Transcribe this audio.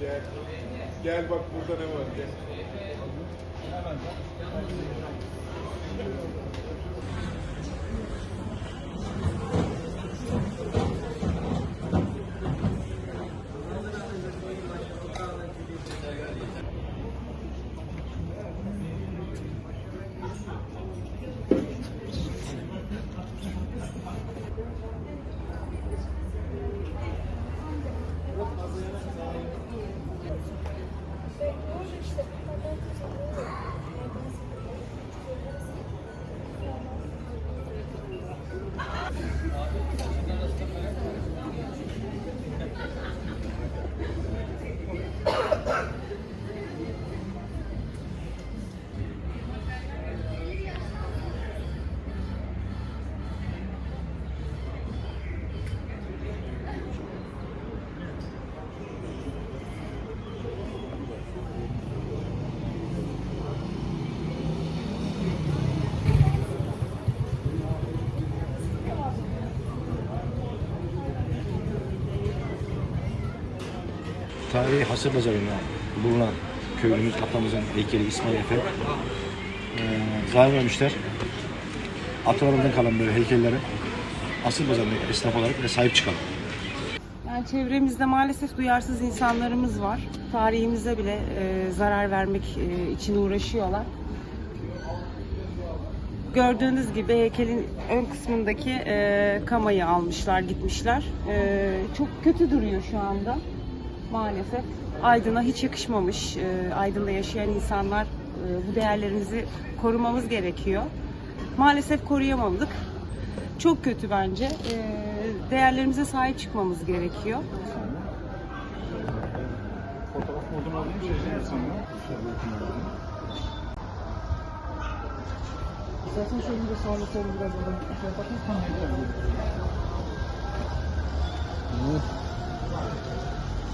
Gel. Gel bak burada ne var gel. Thank you. Tarihi Hasır Pazarı'nda bulunan köylümüz atamızın heykeli İsmail Efe. Ee, zalim ölmüşler. Atalarından kalan böyle heykelleri Asır Pazarı'nda esnaf olarak ve sahip çıkalım. Yani çevremizde maalesef duyarsız insanlarımız var. Tarihimize bile e, zarar vermek e, için uğraşıyorlar. Gördüğünüz gibi heykelin ön kısmındaki e, kamayı almışlar, gitmişler. E, çok kötü duruyor şu anda maalesef. Aydın'a hiç yakışmamış. E, Aydın'da yaşayan insanlar e, bu değerlerimizi korumamız gerekiyor. Maalesef koruyamadık. Çok kötü bence. E, değerlerimize sahip çıkmamız gerekiyor. Fotoğraf modunu alayım şey sonra. İstersen şöyle bir sağlı solu biraz oradan şey yeter.